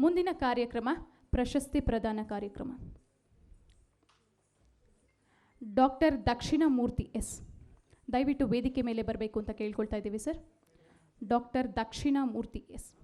ಮುಂದಿನ ಕಾರ್ಯಕ್ರಮ, ಪ್ರಶಸ್ತಿ ಪ್ರದಾನ ಕಾರ್ಯಕ್ರಮ. Doctor Dakshinamurthy S. ದಯವಿಟ್ಟು ವೇದಿಕೆ ಮೇಲೆ ಬರಬೇಕು ಅಂತ ಕೇಳ್ಕೊಳ್ತಾ ಇದ್ದೀವಿ ಸರ್. Doctor Dakshinamurthy S.